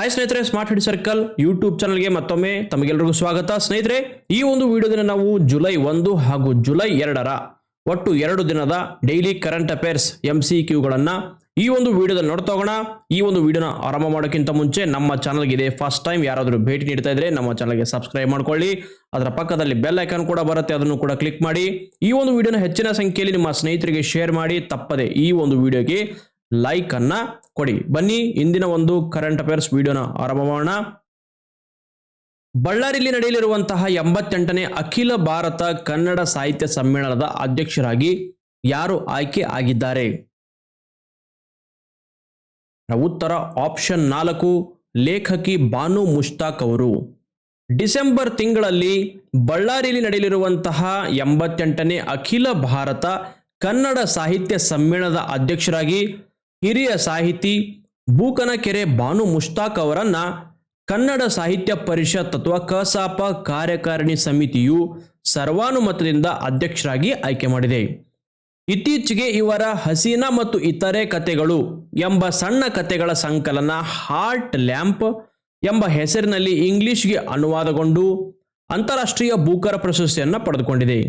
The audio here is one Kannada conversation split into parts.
ಹಾಯ್ ಸ್ನೇಹಿತರೆ ಸ್ಮಾರ್ಟ್ ಹಿಡ್ ಸರ್ಕಲ್ ಯೂಟ್ಯೂಬ್ ಚಾನಲ್ಗೆ ಮತ್ತೊಮ್ಮೆ ತಮಗೆಲ್ಲರಿಗೂ ಸ್ವಾಗತ. ಸ್ನೇಹಿತರೆ, ಈ ಒಂದು ವಿಡಿಯೋದಲ್ಲಿ ನಾವು ಜುಲೈ ಒಂದು ಹಾಗೂ ಜುಲೈ ಎರಡರ ಒಟ್ಟು ಎರಡು ದಿನದ daily current affairs M C ಕ್ಯೂಗಳನ್ನು ಈ ಒಂದು ವಿಡಿಯೋದಲ್ಲಿ ನೋಡ್ತಾ ಹೋಗೋಣ. ಈ ಒಂದು ವಿಡಿಯೋನ ಆರಂಭ ಮಾಡೋಕ್ಕಿಂತ ಮುಂಚೆ ನಮ್ಮ ಚಾನಲ್ಗೆ ಇದೆ ಫಸ್ಟ್ ಟೈಮ್ ಯಾರಾದರೂ ಭೇಟಿ ನೀಡ್ತಾ ಇದ್ರೆ ನಮ್ಮ ಚಾನಲ್ಗೆ ಸಬ್ಸ್ಕ್ರೈಬ್ ಮಾಡ್ಕೊಳ್ಳಿ. ಅದರ ಪಕ್ಕದಲ್ಲಿ ಬೆಲ್ ಐಕಾನ್ ಕೂಡ ಬರುತ್ತೆ, ಅದನ್ನು ಕೂಡ ಕ್ಲಿಕ್ ಮಾಡಿ. ಈ ಒಂದು ವಿಡಿಯೋನ ಹೆಚ್ಚಿನ ಸಂಖ್ಯೆಯಲ್ಲಿ ನಿಮ್ಮ ಸ್ನೇಹಿತರಿಗೆ ಶೇರ್ ಮಾಡಿ. ತಪ್ಪದೆ ಈ ಒಂದು ವಿಡಿಯೋಗೆ ಲೈಕ್ ಅನ್ನ ಕೊಡಿ. ಬನ್ನಿ, ಇಂದಿನ ಒಂದು ಕರೆಂಟ್ ಅಫೇರ್ಸ್ ವಿಡಿಯೋನ ಆರಂಭ ಮಾಡೋಣ. ಬಳ್ಳಾರಿಯಲ್ಲಿ ನಡೆಯಲಿರುವಂತಹ ಎಂಬತ್ತೆಂಟನೇ ಅಖಿಲ ಭಾರತ ಕನ್ನಡ ಸಾಹಿತ್ಯ ಸಮ್ಮೇಳನದ ಅಧ್ಯಕ್ಷರಾಗಿ ಯಾರು ಆಯ್ಕೆ ಆಗಿದ್ದಾರೆ? ಉತ್ತರ ಆಪ್ಷನ್ ನಾಲ್ಕು, ಲೇಖಕಿ ಬಾನು ಮುಷ್ತಾಕ್ ಅವರು. ಡಿಸೆಂಬರ್ ತಿಂಗಳಲ್ಲಿ ಬಳ್ಳಾರಿಯಲ್ಲಿ ನಡೆಯಲಿರುವಂತಹ ಎಂಬತ್ತೆಂಟನೇ ಅಖಿಲ ಭಾರತ ಕನ್ನಡ ಸಾಹಿತ್ಯ ಸಮ್ಮೇಳನದ ಅಧ್ಯಕ್ಷರಾಗಿ ಹಿರಿಯ ಸಾಹಿತಿ ಬೂಕನಕೆರೆ ಬಾನು ಮುಷ್ತಾಕ್ ಅವರನ್ನ ಕನ್ನಡ ಸಾಹಿತ್ಯ ಪರಿಷತ್ ಅಥವಾ ಕಸಾಪ ಕಾರ್ಯಕಾರಿಣಿ ಸಮಿತಿಯು ಸರ್ವಾನುಮತದಿಂದ ಅಧ್ಯಕ್ಷರಾಗಿ ಆಯ್ಕೆ ಮಾಡಿದೆ. ಇತ್ತೀಚೆಗೆ ಇವರ ಹಸೀನಾ ಮತ್ತು ಇತರೆ ಕತೆಗಳು ಎಂಬ ಸಣ್ಣ ಕತೆಗಳ ಸಂಕಲನ ಹಾರ್ಟ್ ಲ್ಯಾಂಪ್ ಎಂಬ ಹೆಸರಿನಲ್ಲಿ ಇಂಗ್ಲಿಷ್ಗೆ ಅನುವಾದಗೊಂಡು ಅಂತಾರಾಷ್ಟ್ರೀಯ ಬೂಕರ ಪ್ರಶಸ್ತಿಯನ್ನು ಪಡೆದುಕೊಂಡಿದೆ.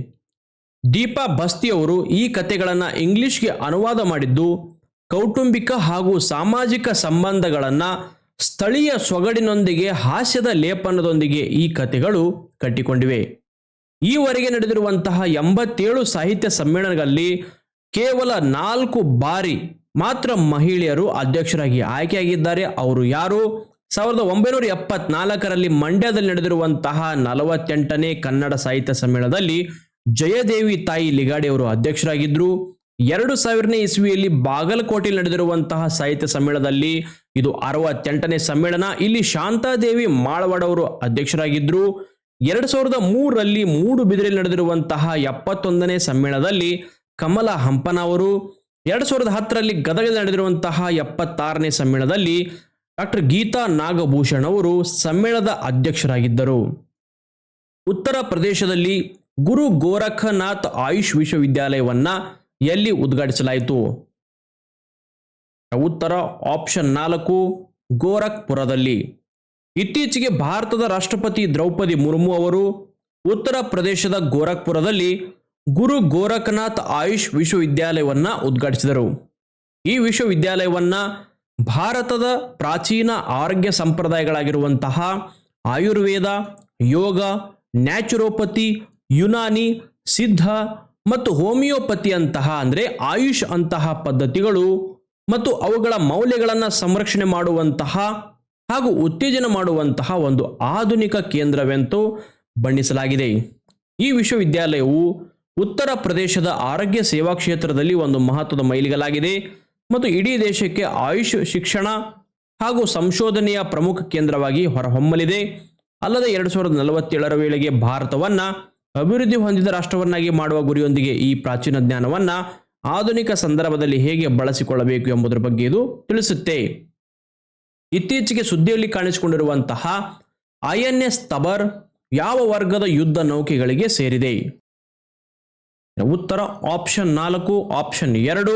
ದೀಪಾ ಬಸ್ತಿಯವರು ಈ ಕತೆಗಳನ್ನು ಇಂಗ್ಲಿಷ್ಗೆ ಅನುವಾದ ಮಾಡಿದ್ದು ಕೌಟುಂಬಿಕ ಹಾಗೂ ಸಾಮಾಜಿಕ ಸಂಬಂಧಗಳನ್ನು ಸ್ಥಳೀಯ ಸೊಗಡಿನೊಂದಿಗೆ, ಹಾಸ್ಯದ ಲೇಪನದೊಂದಿಗೆ ಈ ಕಥೆಗಳು ಕಟ್ಟಿಕೊಂಡಿವೆ. ಈವರೆಗೆ ನಡೆದಿರುವಂತಹ ಎಂಬತ್ತೇಳು ಸಾಹಿತ್ಯ ಸಮ್ಮೇಳನಗಳಲ್ಲಿ ಕೇವಲ ನಾಲ್ಕು ಬಾರಿ ಮಾತ್ರ ಮಹಿಳೆಯರು ಅಧ್ಯಕ್ಷರಾಗಿ ಆಯ್ಕೆಯಾಗಿದ್ದಾರೆ. ಅವರು ಯಾರು? ಸಾವಿರದ ಒಂಬೈನೂರ ಎಪ್ಪತ್ನಾಲ್ಕರಲ್ಲಿ ಮಂಡ್ಯದಲ್ಲಿ ನಡೆದಿರುವಂತಹ ನಲವತ್ತೆಂಟನೇ ಕನ್ನಡ ಸಾಹಿತ್ಯ ಸಮ್ಮೇಳನದಲ್ಲಿ ಜಯದೇವಿ ತಾಯಿ ಲಿಗಾಡಿ ಅವರು ಅಧ್ಯಕ್ಷರಾಗಿದ್ದರು ಎರಡು ಸಾವಿರನೇ ಇಸ್ವಿಯಲ್ಲಿ ಬಾಗಲಕೋಟೆಯಲ್ಲಿ ನಡೆದಿರುವಂತಹ ಸಾಹಿತ್ಯ ಸಮ್ಮೇಳನದಲ್ಲಿ ಇದು ಅರವತ್ತೆಂಟನೇ ಸಮ್ಮೇಳನ. ಇಲ್ಲಿ ಶಾಂತಾದೇವಿ ಮಾಳವಾಡ ಅವರು ಅಧ್ಯಕ್ಷರಾಗಿದ್ದರು ಎರಡು ಸಾವಿರದ ಮೂರರಲ್ಲಿ ಮೂಡುಬಿದಿರೆಯಲ್ಲಿ ನಡೆದಿರುವಂತಹ ಎಪ್ಪತ್ತೊಂದನೇ ಸಮ್ಮೇಳನದಲ್ಲಿ ಕಮಲ ಹಂಪನ ಅವರು, ಎರಡ್ ಸಾವಿರದ ಹತ್ತರಲ್ಲಿ ಗದಗದಲ್ಲಿ ನಡೆದಿರುವಂತಹ ಎಪ್ಪತ್ತಾರನೇ ಸಮ್ಮೇಳನದಲ್ಲಿ ಡಾಕ್ಟರ್ ಗೀತಾ ನಾಗಭೂಷಣ್ ಅವರು ಸಮ್ಮೇಳನದ ಅಧ್ಯಕ್ಷರಾಗಿದ್ದರು. ಉತ್ತರ ಪ್ರದೇಶದಲ್ಲಿ ಗುರು ಗೋರಖನಾಥ್ ಆಯುಷ್ ವಿಶ್ವವಿದ್ಯಾಲಯವನ್ನ ಎಲ್ಲಿ ಉದ್ಘಾಟಿಸಲಾಯಿತು? ಉತ್ತರ ಆಪ್ಷನ್ ನಾಲ್ಕು, ಗೋರಖ್ಪುರದಲ್ಲಿ. ಇತ್ತೀಚೆಗೆ ಭಾರತದ ರಾಷ್ಟ್ರಪತಿ ದ್ರೌಪದಿ ಮುರ್ಮು ಅವರು ಉತ್ತರ ಪ್ರದೇಶದ ಗೋರಖ್ಪುರದಲ್ಲಿ ಗುರು ಗೋರಖನಾಥ್ ಆಯುಷ್ ವಿಶ್ವವಿದ್ಯಾಲಯವನ್ನ ಉದ್ಘಾಟಿಸಿದರು. ಈ ವಿಶ್ವವಿದ್ಯಾಲಯವನ್ನ ಭಾರತದ ಪ್ರಾಚೀನ ಆರೋಗ್ಯ ಸಂಪ್ರದಾಯಗಳಾಗಿರುವಂತಹ ಆಯುರ್ವೇದ, ಯೋಗ, ನ್ಯಾಚುರೋಪತಿ, ಯುನಾನಿ, ಸಿದ್ಧ ಮತ್ತು ಹೋಮಿಯೋಪತಿ ಅಂತಹ ಅಂದರೆ ಆಯುಷ್ ಅಂತಹ ಪದ್ಧತಿಗಳು ಮತ್ತು ಅವುಗಳ ಮೌಲ್ಯಗಳನ್ನು ಸಂರಕ್ಷಣೆ ಮಾಡುವಂತಹ ಹಾಗೂ ಉತ್ತೇಜನ ಮಾಡುವಂತಹ ಒಂದು ಆಧುನಿಕ ಕೇಂದ್ರವೆಂದು ಬಣ್ಣಿಸಲಾಗಿದೆ. ಈ ವಿಶ್ವವಿದ್ಯಾಲಯವು ಉತ್ತರ ಪ್ರದೇಶದ ಆರೋಗ್ಯ ಸೇವಾ ಕ್ಷೇತ್ರದಲ್ಲಿ ಒಂದು ಮಹತ್ವದ ಮೈಲಿಗಲಾಗಿದೆ ಮತ್ತು ಇಡೀ ದೇಶಕ್ಕೆ ಆಯುಷ್ ಶಿಕ್ಷಣ ಹಾಗೂ ಸಂಶೋಧನೆಯ ಪ್ರಮುಖ ಕೇಂದ್ರವಾಗಿ ಹೊರಹೊಮ್ಮಲಿದೆ. ಅಲ್ಲದೆ ಎರಡು ಸಾವಿರದ ನಲವತ್ತೇಳರ ವೇಳೆಗೆ ಭಾರತವನ್ನ ಅಭಿವೃದ್ಧಿ ಹೊಂದಿದ ರಾಷ್ಟ್ರವನ್ನಾಗಿ ಮಾಡುವ ಗುರಿಯೊಂದಿಗೆ ಈ ಪ್ರಾಚೀನ ಜ್ಞಾನವನ್ನ ಆಧುನಿಕ ಸಂದರ್ಭದಲ್ಲಿ ಹೇಗೆ ಬಳಸಿಕೊಳ್ಳಬೇಕು ಎಂಬುದರ ಬಗ್ಗೆ ಇದು ತಿಳಿಸುತ್ತೆ. ಇತ್ತೀಚೆಗೆ ಸುದ್ದಿಯಲ್ಲಿ ಕಾಣಿಸಿಕೊಂಡಿರುವಂತಹ ಐ ಎನ್ ಎಸ್ ತಬರ್ ಯಾವ ವರ್ಗದ ಯುದ್ಧ ನೌಕೆಗಳಿಗೆ ಸೇರಿದೆ. ಉತ್ತರ ಆಪ್ಷನ್ ನಾಲ್ಕು, ಆಪ್ಷನ್ ಎರಡು,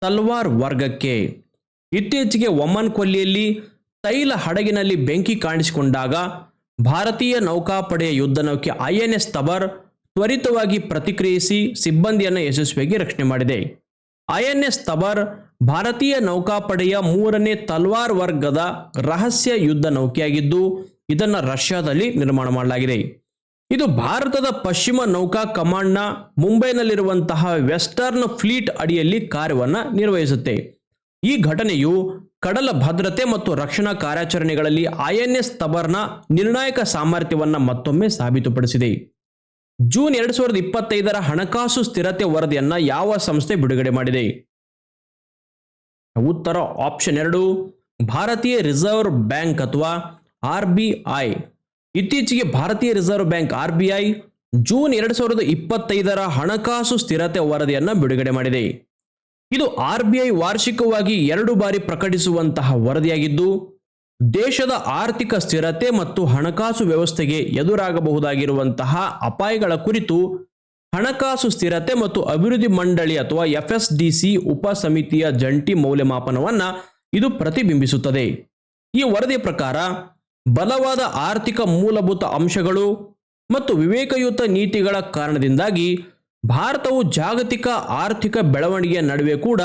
ತಲ್ವಾರ್ ವರ್ಗಕ್ಕೆ. ಇತ್ತೀಚೆಗೆ ಒಮನ್ ಕೊಲ್ಲಿಯಲ್ಲಿ ತೈಲ ಹಡಗಿನಲ್ಲಿ ಬೆಂಕಿ ಕಾಣಿಸಿಕೊಂಡಾಗ ಭಾರತೀಯ ನೌಕಾಪಡೆಯ ಯುದ್ಧ ನೌಕೆ ಐ ಎನ್ ಎಸ್ ತಬರ್ ತ್ವರಿತವಾಗಿ ಪ್ರತಿಕ್ರಿಯಿಸಿ ಸಿಬ್ಬಂದಿಯನ್ನು ಯಶಸ್ವಿಯಾಗಿ ರಕ್ಷಣೆ ಮಾಡಿದೆ. ಐ ಎನ್ ಎಸ್ ತಬರ್ ಭಾರತೀಯ ನೌಕಾಪಡೆಯ ಮೂರನೇ ತಲ್ವಾರ್ ವರ್ಗದ ರಹಸ್ಯ ಯುದ್ಧ ನೌಕೆಯಾಗಿದ್ದು, ಇದನ್ನು ರಷ್ಯಾದಲ್ಲಿ ನಿರ್ಮಾಣ ಮಾಡಲಾಗಿದೆ. ಇದು ಭಾರತದ ಪಶ್ಚಿಮ ನೌಕಾ ಕಮಾಂಡ್ನ ಮುಂಬೈನಲ್ಲಿರುವಂತಹ ವೆಸ್ಟರ್ನ್ ಫ್ಲೀಟ್ ಅಡಿಯಲ್ಲಿ ಕಾರ್ಯವನ್ನು ನಿರ್ವಹಿಸುತ್ತೆ. ಈ ಘಟನೆಯು ಕಡಲ ಭದ್ರತೆ ಮತ್ತು ರಕ್ಷಣಾ ಕಾರ್ಯಾಚರಣೆಗಳಲ್ಲಿ ಐಎನ್ಎಸ್ ತಬರ್ನ ನಿರ್ಣಾಯಕ ಸಾಮರ್ಥ್ಯವನ್ನು ಮತ್ತೊಮ್ಮೆ ಸಾಬೀತುಪಡಿಸಿದೆ. ಜೂನ್ ಎರಡು ಸಾವಿರದ ಇಪ್ಪತ್ತೈದರ ಹಣಕಾಸು ಸ್ಥಿರತೆ ವರದಿಯನ್ನು ಯಾವ ಸಂಸ್ಥೆ ಬಿಡುಗಡೆ ಮಾಡಿದೆ? ಉತ್ತರ ಆಪ್ಷನ್ ಎರಡು, ಭಾರತೀಯ ರಿಸರ್ವ್ ಬ್ಯಾಂಕ್ ಅಥವಾ ಆರ್ ಬಿ ಐ. ಇತ್ತೀಚೆಗೆ ಭಾರತೀಯ reserve bank R B I June ಎರಡು ಸಾವಿರದ ಇಪ್ಪತ್ತೈದರ ಹಣಕಾಸು ಸ್ಥಿರತೆ ವರದಿಯನ್ನು ಬಿಡುಗಡೆ ಮಾಡಿದೆ. ಇದು ಆರ್ ವಾರ್ಷಿಕವಾಗಿ ಎರಡು ಬಾರಿ ಪ್ರಕಟಿಸುವಂತಹ ವರದಿಯಾಗಿದ್ದು, ದೇಶದ ಆರ್ಥಿಕ ಸ್ಥಿರತೆ ಮತ್ತು ಹಣಕಾಸು ವ್ಯವಸ್ಥೆಗೆ ಎದುರಾಗಬಹುದಾಗಿರುವಂತಹ ಅಪಾಯಗಳ ಕುರಿತು ಹಣಕಾಸು ಸ್ಥಿರತೆ ಮತ್ತು ಅಭಿವೃದ್ಧಿ ಮಂಡಳಿ ಅಥವಾ ಎಫ್ ಎಸ್ ಡಿ ಸಿ ಉಪ ಸಮಿತಿಯ ಜಂಟಿ ಮೌಲ್ಯಮಾಪನವನ್ನು ಇದು ಪ್ರತಿಬಿಂಬಿಸುತ್ತದೆ. ಈ ವರದಿ ಪ್ರಕಾರ, ಬಲವಾದ ಆರ್ಥಿಕ ಮೂಲಭೂತ ಅಂಶಗಳು ಮತ್ತು ವಿವೇಕಯುತ ನೀತಿಗಳ ಕಾರಣದಿಂದಾಗಿ ಭಾರತವು ಜಾಗತಿಕ ಆರ್ಥಿಕ ಬೆಳವಣಿಗೆಯ ನಡುವೆ ಕೂಡ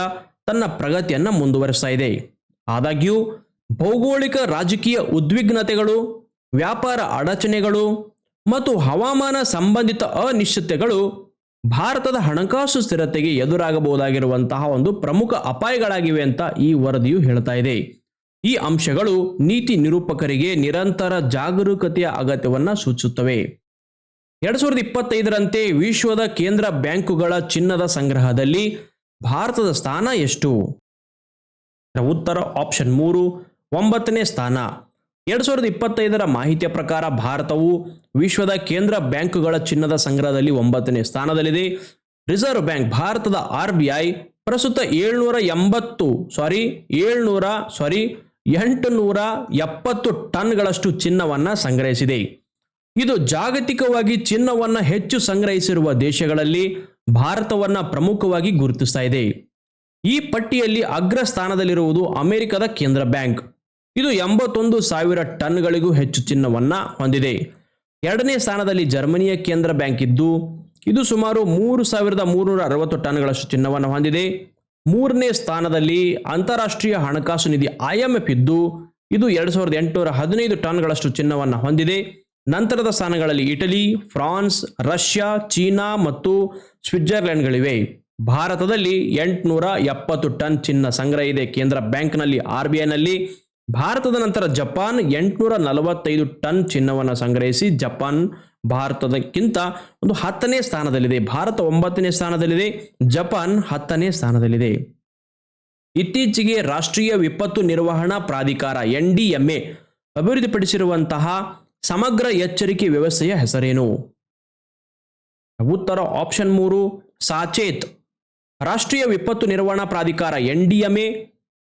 ತನ್ನ ಪ್ರಗತಿಯನ್ನು ಮುಂದುವರಿಸ್ತಾ ಇದೆ. ಆದಾಗ್ಯೂ, ಭೌಗೋಳಿಕ ರಾಜಕೀಯ ಉದ್ವಿಗ್ನತೆಗಳು, ವ್ಯಾಪಾರ ಅಡಚಣೆಗಳು ಮತ್ತು ಹವಾಮಾನ ಸಂಬಂಧಿತ ಅನಿಶ್ಚಿತತೆಗಳು ಭಾರತದ ಹಣಕಾಸು ಸ್ಥಿರತೆಗೆ ಎದುರಾಗಬಹುದಾಗಿರುವಂತಹ ಒಂದು ಪ್ರಮುಖ ಅಪಾಯಗಳಾಗಿವೆ ಅಂತ ಈ ವರದಿಯು ಹೇಳ್ತಾ ಇದೆ. ಈ ಅಂಶಗಳು ನೀತಿ ನಿರೂಪಕರಿಗೆ ನಿರಂತರ ಜಾಗರೂಕತೆಯ ಅಗತ್ಯವನ್ನು ಸೂಚಿಸುತ್ತವೆ ಎರಡ್ ಸಾವಿರದ ಇಪ್ಪತ್ತೈದರಂತೆ ವಿಶ್ವದ ಕೇಂದ್ರ ಬ್ಯಾಂಕುಗಳ ಚಿನ್ನದ ಸಂಗ್ರಹದಲ್ಲಿ ಭಾರತದ ಸ್ಥಾನ ಎಷ್ಟು? ಉತ್ತರ ಆಪ್ಷನ್ ಮೂರು, ಒಂಬತ್ತನೇ ಸ್ಥಾನ. ಎರಡು ಸಾವಿರದ ಇಪ್ಪತ್ತೈದರ ಮಾಹಿತಿಯ ಪ್ರಕಾರ ಭಾರತವು ವಿಶ್ವದ ಕೇಂದ್ರ ಬ್ಯಾಂಕುಗಳ ಚಿನ್ನದ ಸಂಗ್ರಹದಲ್ಲಿ ಒಂಬತ್ತನೇ ಸ್ಥಾನದಲ್ಲಿದೆ. ರಿಸರ್ವ್ ಬ್ಯಾಂಕ್ ಭಾರತದ ಆರ್ ಬಿ ಐ ಪ್ರಸ್ತುತ ಏಳ್ನೂರ ಎಂಬತ್ತು ಸಾರಿ, ಏಳ್ನೂರ, ಸಾರಿ, ಎಂಟುನೂರ ಎಪ್ಪತ್ತು ಟನ್ಗಳಷ್ಟು ಚಿನ್ನವನ್ನು ಸಂಗ್ರಹಿಸಿದೆ. ಇದು ಜಾಗತಿಕವಾಗಿ ಚಿನ್ನವನ್ನು ಹೆಚ್ಚು ಸಂಗ್ರಹಿಸಿರುವ ದೇಶಗಳಲ್ಲಿ ಭಾರತವನ್ನು ಪ್ರಮುಖವಾಗಿ ಗುರುತಿಸ್ತಾ ಇದೆ. ಈ ಪಟ್ಟಿಯಲ್ಲಿ ಅಗ್ರ ಸ್ಥಾನದಲ್ಲಿರುವುದು ಅಮೆರಿಕದ ಕೇಂದ್ರ ಬ್ಯಾಂಕ್. ಇದು ಎಂಬತ್ತೊಂದು ಸಾವಿರ ಟನ್ಗಳಿಗೂ ಹೆಚ್ಚು ಚಿನ್ನವನ್ನ ಹೊಂದಿದೆ. ಎರಡನೇ ಸ್ಥಾನದಲ್ಲಿ ಜರ್ಮನಿಯ ಕೇಂದ್ರ ಬ್ಯಾಂಕ್ ಇದ್ದು, ಇದು ಸುಮಾರು ಮೂರು ಸಾವಿರದ ಮೂರುನೂರ ಅರವತ್ತು ಟನ್ಗಳಷ್ಟು ಚಿನ್ನವನ್ನು ಹೊಂದಿದೆ. ಮೂರನೇ ಸ್ಥಾನದಲ್ಲಿ ಅಂತಾರಾಷ್ಟ್ರೀಯ ಹಣಕಾಸು ನಿಧಿ ಐಎಂಎಫ್ ಇದ್ದು, ಇದು ಎರಡು ಸಾವಿರದ ಎಂಟುನೂರ ಹದಿನೈದು ಟನ್ಗಳಷ್ಟು ಚಿನ್ನವನ್ನು ಹೊಂದಿದೆ. ನಂತರದ ಸ್ಥಾನಗಳಲ್ಲಿ ಇಟಲಿ, ಫ್ರಾನ್ಸ್, ರಷ್ಯಾ, ಚೀನಾ ಮತ್ತು ಸ್ವಿಟ್ಜರ್ಲೆಂಡ್ಗಳಿವೆ. ಭಾರತದಲ್ಲಿ ಎಂಟುನೂರ ಎಪ್ಪತ್ತು ಟನ್ ಚಿನ್ನ ಸಂಗ್ರಹ ಇದೆ. ಕೇಂದ್ರ ಬ್ಯಾಂಕ್ನಲ್ಲಿ ಆರ್ ಬಿ ಐನಲ್ಲಿ ಭಾರತದ ನಂತರ ಜಪಾನ್, ಎಂಟುನೂರ ನಲವತ್ತೈದು ಟನ್ ಚಿನ್ನವನ್ನು ಸಂಗ್ರಹಿಸಿ ಜಪಾನ್ ಭಾರತದಕ್ಕಿಂತ ಒಂದು ಹತ್ತನೇ ಸ್ಥಾನದಲ್ಲಿದೆ. ಭಾರತ ಒಂಬತ್ತನೇ ಸ್ಥಾನದಲ್ಲಿದೆ. ಜಪಾನ್ ಹತ್ತನೇ ಸ್ಥಾನದಲ್ಲಿದೆ. ಇತ್ತೀಚೆಗೆ ರಾಷ್ಟ್ರೀಯ ವಿಪತ್ತು ನಿರ್ವಹಣಾ ಪ್ರಾಧಿಕಾರ ಎನ್ ಡಿ ಎಂ ಎ ಅಭಿವೃದ್ಧಿಪಡಿಸಿರುವಂತಹ ಸಮಗ್ರ ಎಚ್ಚರಿಕೆ ವ್ಯವಸ್ಥೆಯ ಹೆಸರೇನು? ಉತ್ತರ ಆಪ್ಷನ್ ಮೂರು, ಸಾಚೇತ್. ರಾಷ್ಟ್ರೀಯ ವಿಪತ್ತು ನಿರ್ವಹಣಾ ಪ್ರಾಧಿಕಾರ ಎನ್ ಡಿ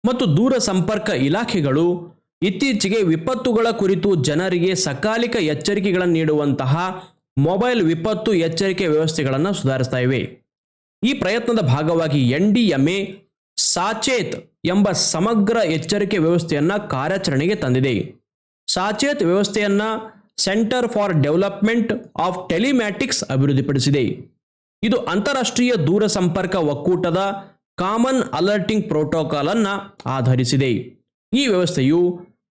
ಮತ್ತು ದೂರ ಸಂಪರ್ಕ ಇಲಾಖೆಗಳು ಇತ್ತೀಚೆಗೆ ವಿಪತ್ತುಗಳ ಕುರಿತು ಜನರಿಗೆ ಸಕಾಲಿಕ ಎಚ್ಚರಿಕೆಗಳನ್ನು ನೀಡುವಂತಹ ಮೊಬೈಲ್ ವಿಪತ್ತು ಎಚ್ಚರಿಕೆ ವ್ಯವಸ್ಥೆಗಳನ್ನು ಸುಧಾರಿಸ್ತಾ ಇವೆ. ಈ ಪ್ರಯತ್ನದ ಭಾಗವಾಗಿ ಎನ್ ಡಿ ಸಾಚೇತ್ ಎಂಬ ಸಮಗ್ರ ಎಚ್ಚರಿಕೆ ವ್ಯವಸ್ಥೆಯನ್ನು ಕಾರ್ಯಾಚರಣೆಗೆ ತಂದಿದೆ. ಸಾಚೇತ್ ವ್ಯವಸ್ಥೆಯನ್ನು centre for development of telematics ಅಭಿವೃದ್ಧಿಪಡಿಸಿದೆ. ಇದು ಅಂತಾರಾಷ್ಟ್ರೀಯ ದೂರ ಸಂಪರ್ಕ ಒಕ್ಕೂಟದ ಕಾಮನ್ ಅಲರ್ಟಿಂಗ್ ಪ್ರೋಟೋಕಾಲ್ ಅನ್ನು ಆಧರಿಸಿದೆ. ಈ ವ್ಯವಸ್ಥೆಯು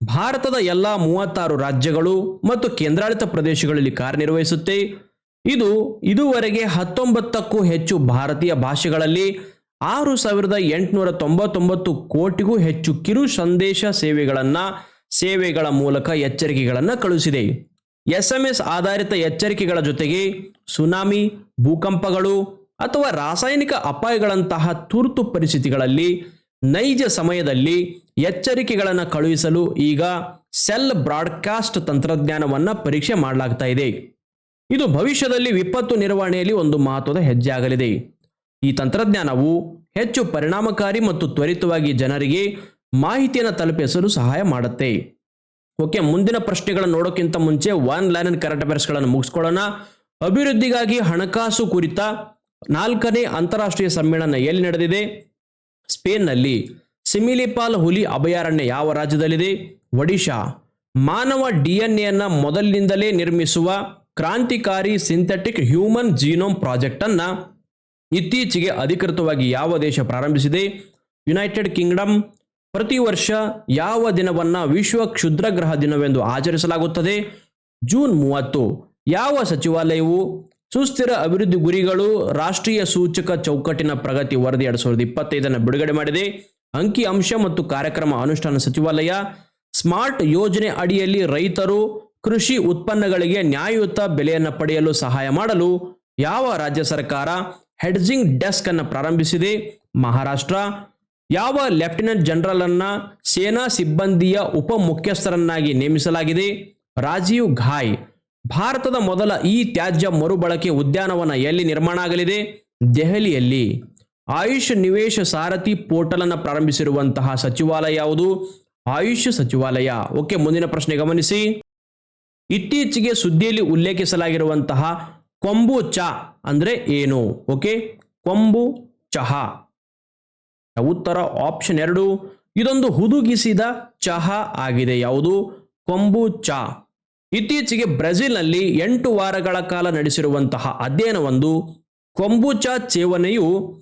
ಭಾರತದ ಎಲ್ಲ ಮೂವತ್ತಾರು ರಾಜ್ಯಗಳು ಮತ್ತು ಕೇಂದ್ರಾಡಳಿತ ಪ್ರದೇಶಗಳಲ್ಲಿ ಕಾರ್ಯನಿರ್ವಹಿಸುತ್ತೆ. ಇದು ಇದುವರೆಗೆ ಹತ್ತೊಂಬತ್ತಕ್ಕೂ ಹೆಚ್ಚು ಭಾರತೀಯ ಭಾಷೆಗಳಲ್ಲಿ ಆರು ಸಾವಿರದ ಎಂಟುನೂರ ತೊಂಬತ್ತೊಂಬತ್ತು ಕೋಟಿಗೂ ಹೆಚ್ಚು ಕಿರು ಸಂದೇಶ ಸೇವೆಗಳನ್ನು ಸೇವೆಗಳ ಮೂಲಕ ಎಚ್ಚರಿಕೆಗಳನ್ನು ಕಳುಹಿಸಿದೆ. ಎಸ್ ಎಂ ಎಸ್ ಆಧಾರಿತ ಎಚ್ಚರಿಕೆಗಳ ಜೊತೆಗೆ ಸುನಾಮಿ, ಭೂಕಂಪಗಳು ಅಥವಾ ರಾಸಾಯನಿಕ ಅಪಾಯಗಳಂತಹ ತುರ್ತು ಪರಿಸ್ಥಿತಿಗಳಲ್ಲಿ ನೈಜ ಸಮಯದಲ್ಲಿ ಎಚ್ಚರಿಕೆಗಳನ್ನು ಕಳುಹಿಸಲು ಈಗ ಸೆಲ್ ಬ್ರಾಡ್ಕಾಸ್ಟ್ ತಂತ್ರಜ್ಞಾನವನ್ನು ಪರೀಕ್ಷೆ ಮಾಡಲಾಗ್ತಾ ಇದೆ. ಇದು ಭವಿಷ್ಯದಲ್ಲಿ ವಿಪತ್ತು ನಿರ್ವಹಣೆಯಲ್ಲಿ ಒಂದು ಮಹತ್ವದ ಹೆಜ್ಜೆ ಆಗಲಿದೆ ಈ ತಂತ್ರಜ್ಞಾನವು ಹೆಚ್ಚು ಪರಿಣಾಮಕಾರಿ ಮತ್ತು ತ್ವರಿತವಾಗಿ ಜನರಿಗೆ ಮಾಹಿತಿಯನ್ನು ತಲುಪಿಸಲು ಸಹಾಯ ಮಾಡುತ್ತೆ. ಓಕೆ ಮುಂದಿನ ಪ್ರಶ್ನೆಗಳನ್ನು ನೋಡೋಕ್ಕಿಂತ ಮುಂಚೆ ಒನ್ ಲೈನ್ ಕರೆಂಟ್ ಅಫೇರ್ಸ್ಗಳನ್ನು ಮುಗಿಸ್ಕೊಳ್ಳೋಣ. ಅಭಿವೃದ್ಧಿಗಾಗಿ ಹಣಕಾಸು ಕುರಿತ ನಾಲ್ಕನೇ ಅಂತಾರಾಷ್ಟ್ರೀಯ ಸಮ್ಮೇಳನ ಎಲ್ಲಿ ನಡೆದಿದೆ? ಸ್ಪೇನ್ನಲ್ಲಿ. ಸಿಮಿಲಿಪಾಲ್ ಹುಲಿ ಅಭಯಾರಣ್ಯ ಯಾವ ರಾಜ್ಯದಲ್ಲಿದೆ? ಒಡಿಶಾ. ಮಾನವ ಡಿಎನ್ಎಯನ್ನು ಮೊದಲಿನಿಂದಲೇ ನಿರ್ಮಿಸುವ ಕ್ರಾಂತಿಕಾರಿ ಸಿಂಥೆಟಿಕ್ ಹ್ಯೂಮನ್ ಜೀನೋಮ್ ಪ್ರಾಜೆಕ್ಟ್ ಅನ್ನ ಇತ್ತೀಚೆಗೆ ಅಧಿಕೃತವಾಗಿ ಯಾವ ದೇಶ ಪ್ರಾರಂಭಿಸಿದೆ? ಯುನೈಟೆಡ್ ಕಿಂಗ್ಡಮ್ ಪ್ರತಿ ವರ್ಷ ಯಾವ ದಿನವನ್ನ ವಿಶ್ವ ಕ್ಷುದ್ರಗ್ರಹ ದಿನವೆಂದು ಆಚರಿಸಲಾಗುತ್ತದೆ? ಜೂನ್ ಮೂವತ್ತು. ಯಾವ ಸಚಿವಾಲಯವು ಸುಸ್ಥಿರ ಅಭಿವೃದ್ಧಿ ಗುರಿಗಳು ರಾಷ್ಟ್ರೀಯ ಸೂಚಕ ಚೌಕಟ್ಟಿನ ಪ್ರಗತಿ ವರದಿ ಎರಡ್ ಸಾವಿರದ ಇಪ್ಪತ್ತೈದನ್ನು ಬಿಡುಗಡೆ ಮಾಡಿದೆ. ಅಂಕಿ ಅಂಶ ಮತ್ತು ಕಾರ್ಯಕ್ರಮ ಅನುಷ್ಠಾನ ಸಚಿವಾಲಯ ಸ್ಮಾರ್ಟ್ ಯೋಜನೆ ಅಡಿಯಲ್ಲಿ ರೈತರು ಕೃಷಿ ಉತ್ಪನ್ನಗಳಿಗೆ ನ್ಯಾಯಯುತ ಬೆಲೆಯನ್ನು ಪಡೆಯಲು ಸಹಾಯ ಮಾಡಲು ಯಾವ ರಾಜ್ಯ ಸರ್ಕಾರ ಹೆಡ್ಜಿಂಗ್ ಡೆಸ್ಕ್ ಅನ್ನು ಪ್ರಾರಂಭಿಸಿದೆ? ಮಹಾರಾಷ್ಟ್ರ ಯಾವ ಲೆಫ್ಟಿನೆಂಟ್ ಜನರಲ್ ಅನ್ನ ಸೇನಾ ಸಿಬ್ಬಂದಿಯ ಉಪ ಮುಖ್ಯಸ್ಥರನ್ನಾಗಿ ನೇಮಿಸಲಾಗಿದೆ? ರಾಜೀವ್ ಘಾಯ್, ಭಾರತದ ಮೊದಲ ಈ ತ್ಯಾಜ್ಯ ಮರುಬಳಕೆ ಉದ್ಯಾನವನ ಎಲ್ಲಿ ನಿರ್ಮಾಣ ಆಗಲಿದೆ? ದೆಹಲಿಯಲ್ಲಿ. ಆಯುಷ್ ನಿವೇಶ ಸಾರಥಿ ಪೋರ್ಟಲ್ ಅನ್ನು ಪ್ರಾರಂಭಿಸಿರುವಂತಹ ಸಚಿವಾಲಯ ಯಾವುದು? ಆಯುಷ್ ಸಚಿವಾಲಯ. ಓಕೆ, ಮುಂದಿನ ಪ್ರಶ್ನೆ ಗಮನಿಸಿ. ಇತ್ತೀಚೆಗೆ ಸುದ್ದಿಯಲ್ಲಿ ಉಲ್ಲೇಖಿಸಲಾಗಿರುವಂತಹ ಕೊಂಬು ಚ ಅಂದ್ರೆ ಏನು? ಓಕೆ, ಕೊಂಬು ಚಹಾ. ಉತ್ತರ ಆಪ್ಷನ್ ಎರಡು, ಇದೊಂದು ಹುದುಗಿಸಿದ ಚಹಾ ಆಗಿದೆ. ಯಾವುದು? ಕೊಂಬು ಚಾ. ಇತ್ತೀಚೆಗೆ ಬ್ರೆಜಿಲ್ನಲ್ಲಿ ಎಂಟು ವಾರಗಳ ಕಾಲ ನಡೆಸಿರುವಂತಹ ಅಧ್ಯಯನವೊಂದು ಕೊಂಬುಚಾ ಸೇವನೆಯು,